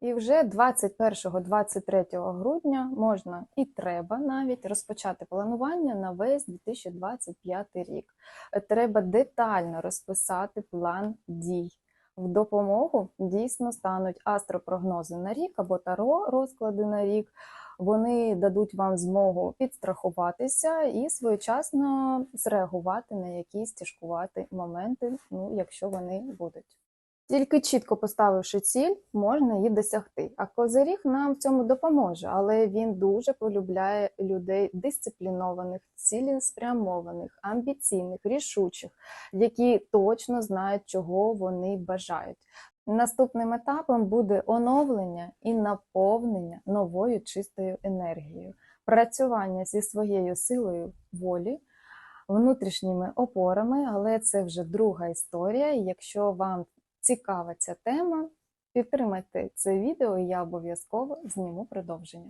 І вже 21-23 грудня можна і треба навіть розпочати планування на весь 2025 рік. Треба детально розписати план дій. В допомогу дійсно стануть астропрогнози на рік або таро розклади на рік. Вони дадуть вам змогу підстрахуватися і своєчасно зреагувати на якісь тяжкуваті моменти, ну, якщо вони будуть. Тільки чітко поставивши ціль, можна її досягти. А козиріг нам в цьому допоможе, але він дуже полюбляє людей дисциплінованих, цілеспрямованих, амбіційних, рішучих, які точно знають, чого вони бажають. Наступним етапом буде оновлення і наповнення новою чистою енергією, працювання зі своєю силою волі, внутрішніми опорами, але це вже друга історія. Якщо вам цікава ця тема, підтримайте це відео, я обов'язково зніму продовження.